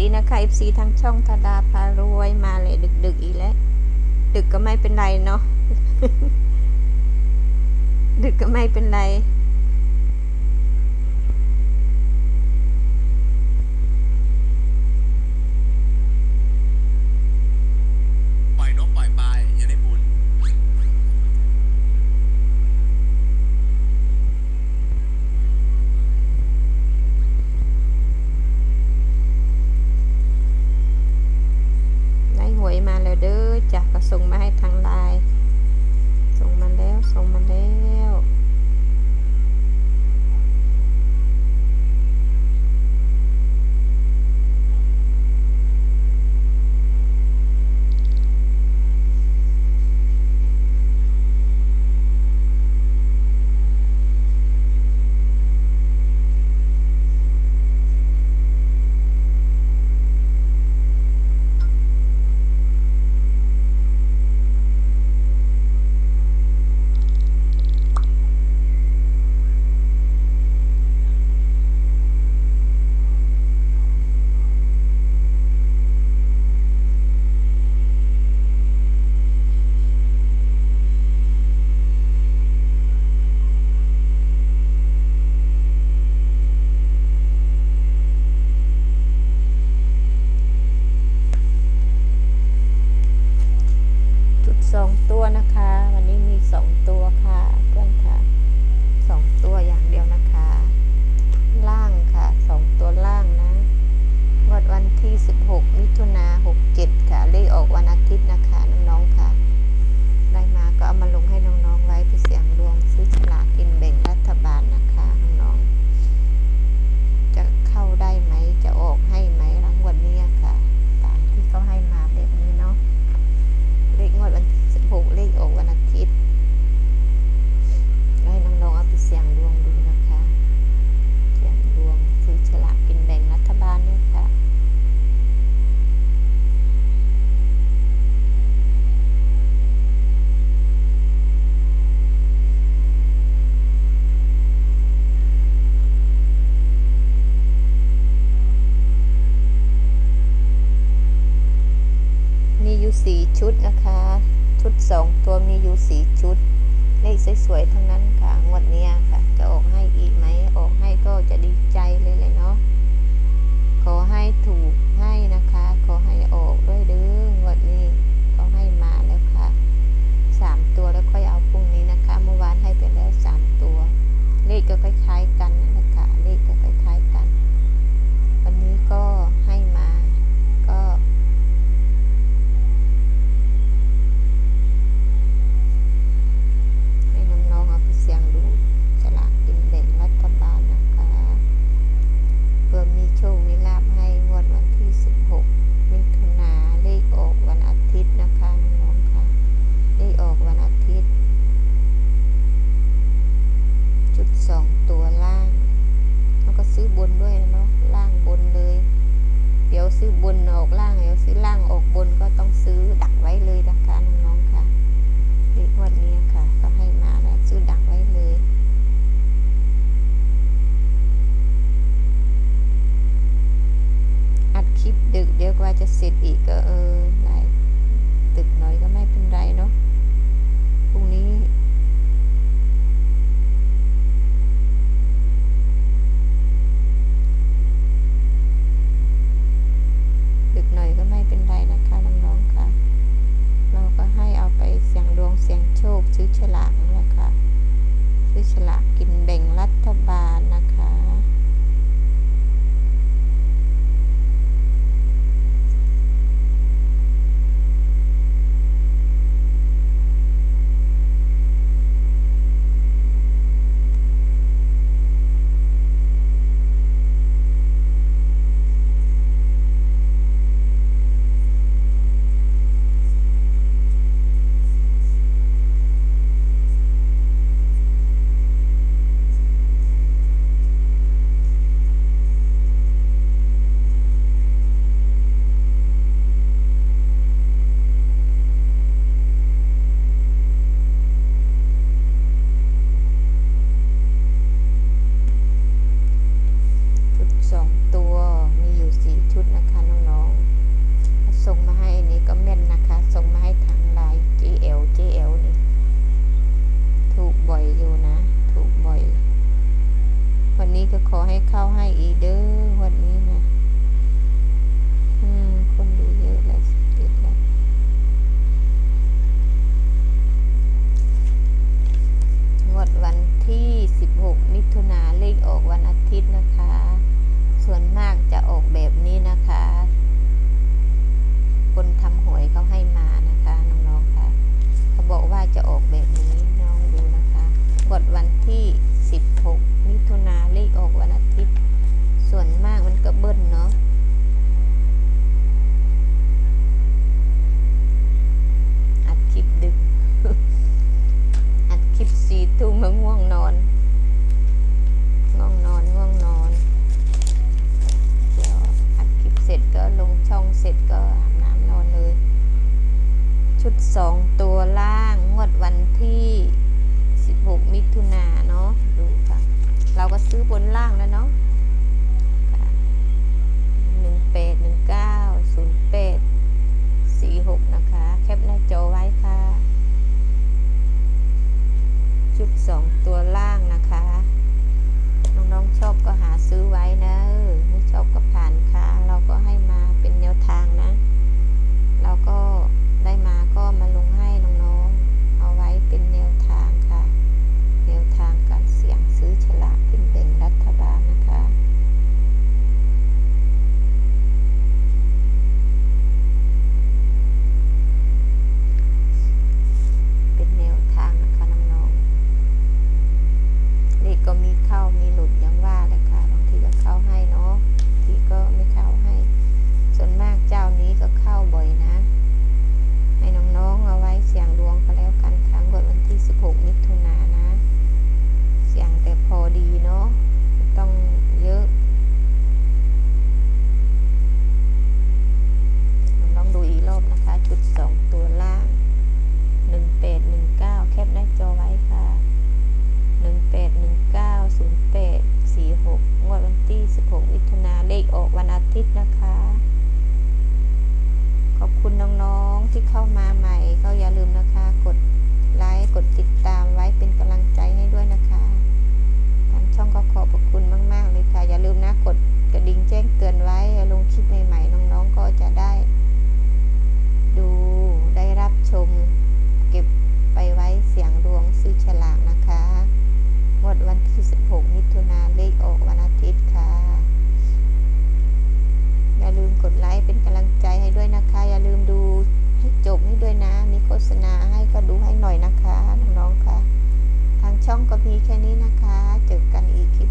ดีนะคะ FC ทั้งช่องธดาพารวยมาเลยดึก ๆ อีกแล้ว ดึกก็ไม่เป็นไรเนาะดึกก็ไม่เป็นไร ส่งมาให้ทางไลน์ส่งมาแล้วส่งมาแล้ว สี่ชุดนะคะ ชุดสองตัวมีอยู่สี่ชุด เลขสวยๆทั้งนั้นค่ะ งวดนี้ค่ะ จะออกให้อีกไหม ออกให้ก็จะดีใจเลยเลยเนาะ ขอให้ถูกให้นะคะ ทิศนะคะ ขอบคุณน้องๆที่เข้ามาใหม่ ก็อย่าลืมนะคะ กดไลค์ กดติด ช่องก็มีแค่นี้นะคะ เจอกันอีกคลิป